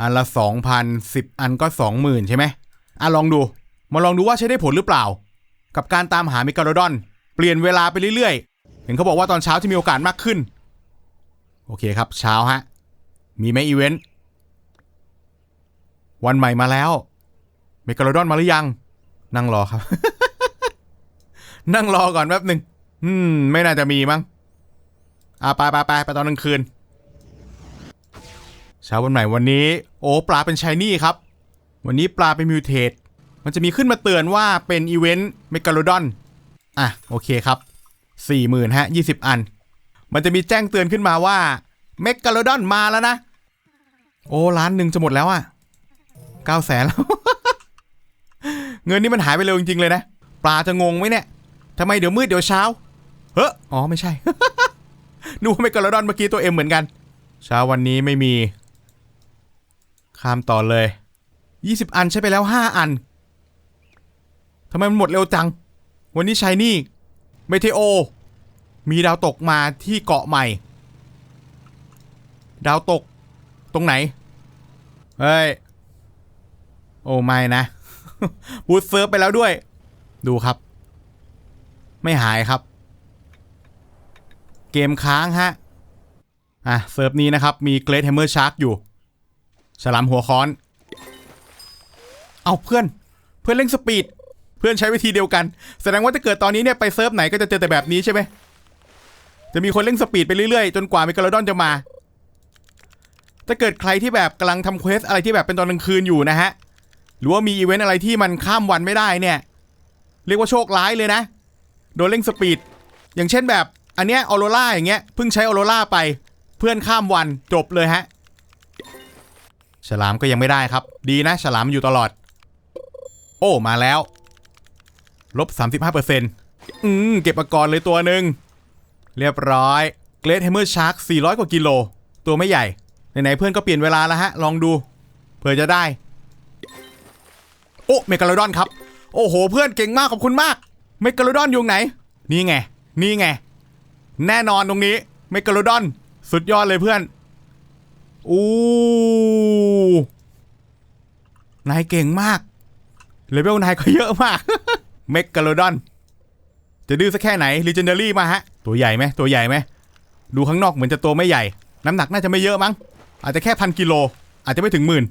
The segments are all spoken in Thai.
อันละสองพันสิบอันก็สองหมื่นใช่ไหมอะลองดู มาลองดูว่าใช้ได้ผลหรือเปล่า กับการตามหาเมกาโลดอน เปลี่ยนเวลาไปเรื่อยๆ เห็นเขาบอกว่าตอนเช้าจะมีโอกาสมากขึ้น โอเคครับ เช้าฮะ มีไหมอีเวนต์ วันใหม่มาแล้วเมกาโลดอนมาหรือยัง นั่งรอครับ นั่งรอก่อนแป๊บหนึ่งอืม ไม่น่าจะมีมั้งอะไปไปไปไปตอนกลางคืน เช้าวันใหม่วันนี้ โอ้ปลาเป็นชายนี่ครับ วันนี้ปลาเป็นมิวเทสมันจะมีขึ้นมาเตือนว่าเป็นอีเวนต์เมกาโลดอนอะโอเคครับสี่หมื่นฮะยี่สิบอัน มันจะมีแจ้งเตือนขึ้นมาว่าเมกาโลดอนมาแล้วนะ โอ้ล้านหนึ่งจะหมดแล้วอะเก้าแสนแล้ว เงินนี่มันหายไปเร็วจริงๆเลยนะ ปลาจะงงไหมเนี่ยทำไมเดี๋ยวมืดเดี๋ยวเช้า เฮ้ออ๋อไม่ใช่นึกว่าเมกาโลดอนเมื่อกี้ตัวเอ็มเหมือนกัน เช้าวันนี้ไม่มี ข้ามต่อเลย 20 อันใช้ไปแล้ว 5 อันทำไมมันหมดเร็วจัง วันนี้ชายนี่เมเทโอ มีดาวตกมาที่เกาะใหม่ ดาวตกตรงไหน เฮ้ย โอ้ไม่นะ บูทเซิร์ฟไปแล้วด้วย ดูครับ ไม่หายครับ เกมค้างฮะ อะ เซิร์ฟนี้นะครับ มีเกรทแฮมเมอร์ชาร์กอยู่ ฉลามหัวค้อน เอาเพื่อน เพื่อนเล่นสปีด เพื่อนใช้วิธีเดียวกัน แสดงว่าถ้าเกิดตอนนี้เนี่ยไปเซิร์ฟไหนก็จะเจอแต่แบบนี้ใช่ไหม จะมีคนเล่นสปีดไปเรื่อยๆ จนกว่าเมกาโลดอนจะมา ถ้าเกิดใครที่แบบกำลังทำเควสอะไรที่แบบเป็นตอนกลางคืนอยู่นะฮะ หรือว่ามีอีเวนต์อะไรที่มันข้ามวันไม่ได้เนี่ย เรียกว่าโชคร้ายเลยนะ โดนเร่งสปีด อย่างเช่นแบบ อันเนี้ยออโรล่าอย่างเงี้ย เพิ่งใช้ออโรล่าไป เพื่อนข้ามวันจบเลยฮะ ฉลามก็ยังไม่ได้ครับ ดีนะ ฉลามอยู่ตลอด โอ้มาแล้ว ลบ 35%อืม เก็บมาก่อนเลยตัวหนึ่ง เรียบร้อยเกรดแฮมเมอร์ชาร์ก400 กว่ากิโล ตัวไม่ใหญ่ ไหนๆเพื่อนก็เปลี่ยนเวลาแล้วฮะ ลองดู เผื่อจะได้ โอ้เมกาโลดอนครับ โอ้โห เพื่อนเก่งมากขอบคุณมาก เมกาโลดอนอยู่ไหน นี่ไง นี่ไง แน่นอนตรงนี้ เมกาโลดอน สุดยอดเลยเพื่อน อู้นายเก่งมาก เลเวลนายก็เยอะมาก เมกกาโลดอน จะดื้อสักแค่ไหน l ีเจนเดอรี่มาฮะ ตัวใหญ่ไหมตัวใหญ่ไหม ดูข้างนอกเหมือนจะตัวไม่ใหญ่ น้ำหนักน่าจะไม่เยอะมั้ง อาจจะแค่พันกิโล อาจจะไม่ถึงหมื่น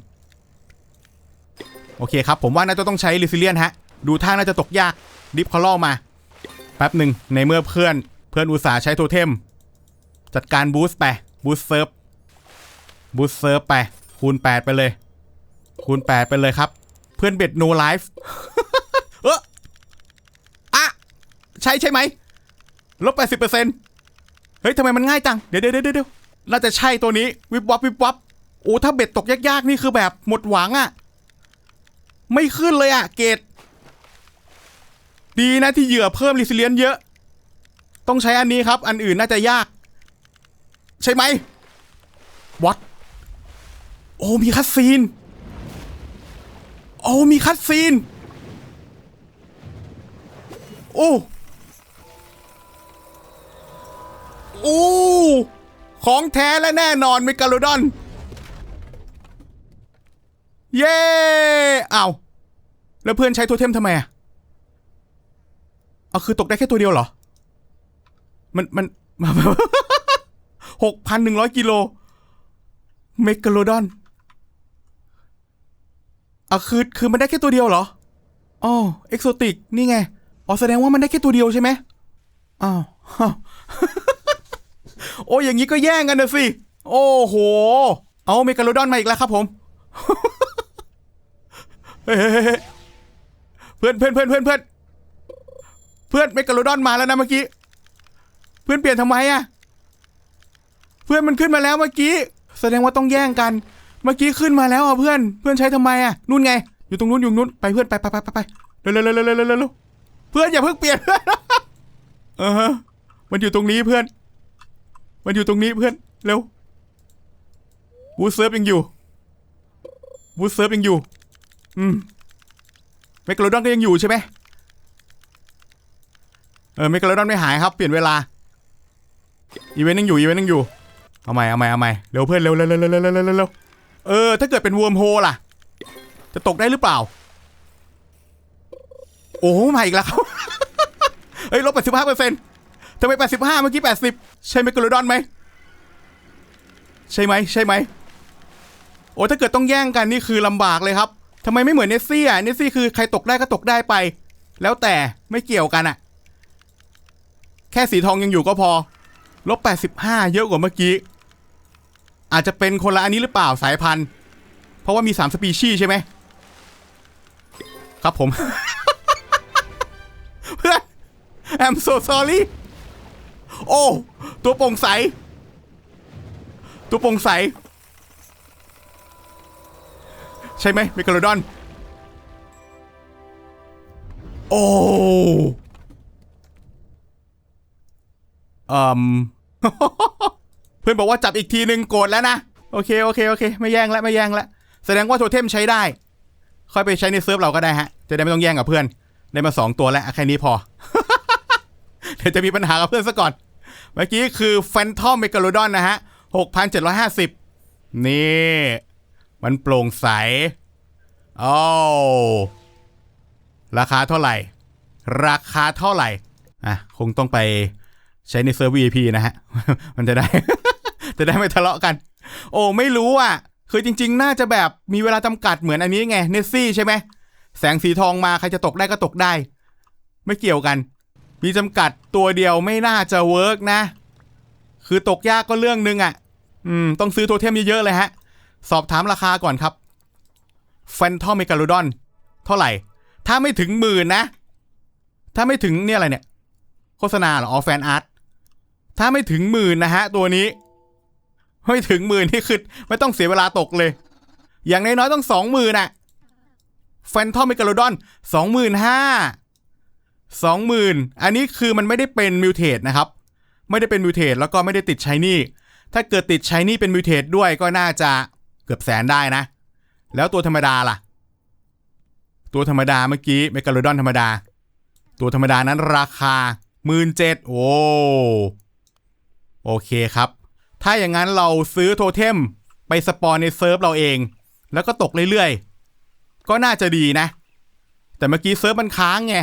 โอเคครับ ผมว่าน่าจะต้องใช้ลิซิเลียนฮะ ดูท่าน่าจะตกยาก ดิฟคอล่อมา แป๊บหนึ่งในเมื่อเพื่อน เพื่อนอุตสาห์ใช้โทเทม จัดการบูสต์ไป บูสต์เซิร์ฟ บูสเซิร์ฟไป คูณ 8 ไปเลย คูณ 8 ไปเลยครับ เพื่อนเบ็ดโนไลฟ์เอออะใช่ใช่ไหมลบ80%เฮ้ยทำไมมันง่ายจังเดี๋ยวเดี๋ยวเดี๋ยวเดี๋ยวน่าจะใช่ตัวนี้วิบวับวิบวับโอ้ถ้าเบ็ดตกยากๆ นี่คือแบบหมดหวังอะไม่ขึ้นเลยอะเกรดดีนะที่เหยื่อเพิ่มรีซิเลียนเยอะ ต้องใช้อันนี้ครับ อันอื่นน่าจะยาก ใช่ไหมวัด โอ้มีคัตซีน โอ้มีคัตซีน โอ้โอ้ของแท้และแน่นอนเมกาโลดอน เย้เอาวแล้วเพื่อนใช้โทเทมทำไมอะเอาคือตกได้แค่ตัวเดียวเหรอ มันมันหกพันหนึ่งร้อยกิโลเมกาโลดอน อะคือคือมันได้แค่ตัวเดียวเหรออ๋อเอกโซติกนี่ไงอ๋อแสดงว่ามันได้แค่ตัวเดียวใช่ไหมอ้าวโอ้ยอย่างนี้ก็แย่งกันนะสิ โอ้โห เอาเมกาโลดอนมาอีกแล้วครับผมเฮ้ยเฮ้ยเฮ้ยเฮ้ยเพื่อนเพื่อนเพื่อนเพื่อนเพื่อนเพื่อนเมกาโลดอนมาแล้วนะเมื่อกี้ เพื่อนเปลี่ยนทำไมอะเพื่อนมันขึ้นมาแล้วเมื่อกี้ แสดงว่าต้องแย่งกัน เมื่อกี้ขึ้นมาแล้วอะเพื่อนเพื่อนใช้ทำไมอะนู่นไง อยู่ตรงนู้นอยู่นู้นไปเพื่อนไปไปไปไปไปเร็วเร็วเร็วเร็วเร็วเร็วเร็วเพื่อนอย่าเพิ่งเปลี่ยนเออฮะมันอยู่ตรงนี้เพื่อน มันอยู่ตรงนี้เพื่อนเร็วบูสเซิร์ฟยังอยู่บูสเซิร์ฟยังอยู่อืมเมกาโลดอนก็ยังอยู่ใช่ไหมเออเมกาโลดอนไม่หายครับ เปลี่ยนเวลาอีเวนต์ยังอยู่อีเวนต์ยังอยู่เอาใหม่เอาใหม่เอาใหม่เร็วเพื่อนเร็วเร็วเร็วเร็วเร็วเร็ว เออ ถ้าเกิดเป็นว o ร์มโฮล่ะ จะตกได้หรือเปล่า โอ้มาอีกแล้วครับเฮ้ยลบแปดสิบห้าเปอร์เซ็นต์ทำไมแปดสิบห้าเมื่อกี้แปดสิบใช่เมกะโลดอนไหม ใช่ไหมใช่ไหม โอ้ถ้าเกิดต้องแย่งกันนี่คือลำบากเลยครับทำไมไม่เหมือนเนสซี่อะเนสซี่คือใครตกได้ก็ตกได้ไป แล้วแต่ไม่เกี่ยวกันอะ แค่สีทองยังอยู่ก็พอลบแปดสิบห้าเยอะกว่าเมื่อกี้ อาจจะเป็นคนละอันนี้หรือเปล่าสายพันธุ์ เพราะว่ามีสามสปีชีส์ใช่ไหมครับผม เพื่อน I'm so sorry โอ้ ตัวโปร่งใส ตัวโปร่งใส ใช่ไหมเมกาโลดอน โอ้อืม พื่อนบอกว่าจับอีกทีหนึ่งโกรธแล้วนะโอเคโอเคโอเค ไม่แย่งแล้วไม่แย่งแล้วแสดงว่าโทเทมใช้ได้ ค่อยไปใช้ในเซิร์ฟเราก็ได้ฮะจะได้ไม่ต้องแย่งกับเพื่อนได้มาสองตัวแล้วแค่นี้พอเดี๋ยวจะมีปัญหากับเพื่อนซะก่อน เมื่อกี้คือแฟนทอมเมกาโลดอนนะฮะ6,750นี่ มันโปร่งใสโอ้ราคาเท่าไหร่ ราคาเท่าไหร่อะคงต้องไปใช้ในเซิร์ฟ VIP นะฮะ มันจะได้ จะได้ไม่ทะเลาะกัน โอ้ไม่รู้อะ คือจริง ๆ น่าจะแบบมีเวลาจำกัดเหมือนอันนี้ไงเนสซี่ใช่ไหมแสงสีทองมาใครจะตกได้ก็ตกได้ ไม่เกี่ยวกัน มีจำกัดตัวเดียวไม่น่าจะเวิร์กนะ คือตกยากก็เรื่องนึงอะ อืม ต้องซื้อโทเทมเยอะๆเลยฮะ สอบถามราคาก่อนครับแฟนทอมเมกาโลดอนเท่าไหร่ ถ้าไม่ถึงหมื่นนะ ถ้าไม่ถึงเนี่ยอะไรเนี่ย โฆษณาหรออ๋อแฟนอาร์ตถ้าไม่ถึงหมื่นนะฮะ ตัวนี้ ไม่ถึงหมื่นนี่คือไม่ต้องเสียเวลาตกเลย อย่างน้อยๆต้องสองหมื่นอะแฟนทอมเมกาโลดอนสองหมื่นห้าสองหมื่นอันนี้คือมันไม่ได้เป็นมิวเทสนะครับ ไม่ได้เป็นมิวเทสแล้วก็ไม่ได้ติดชายนี่ ถ้าเกิดติดชายนี่เป็นมิวเทสด้วยก็น่าจะเกือบแสนได้นะ แล้วตัวธรรมดาล่ะ ตัวธรรมดาเมื่อกี้เมกาโลดอนธรรมดา ตัวธรรมดานั้นราคาหมื่นเจ็ดโอ้โอเคครับ ถ้าอย่างนั้นเราซื้อโทเทมไปสปอนในเซิร์ฟเราเอง แล้วก็ตกเรื่อยๆ ก็น่าจะดีนะ แต่เมื่อกี้เซิร์ฟมันค้างไง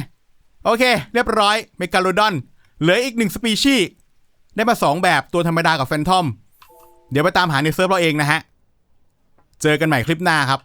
โอเค เรียบร้อยเมกาโลดอน เหลืออีกหนึ่งสปีชีส์ได้มาสองแบบตัวธรรมดากับแฟนทอม เดี๋ยวไปตามหาในเซิร์ฟเราเองนะฮะ เจอกันใหม่คลิปหน้าครับ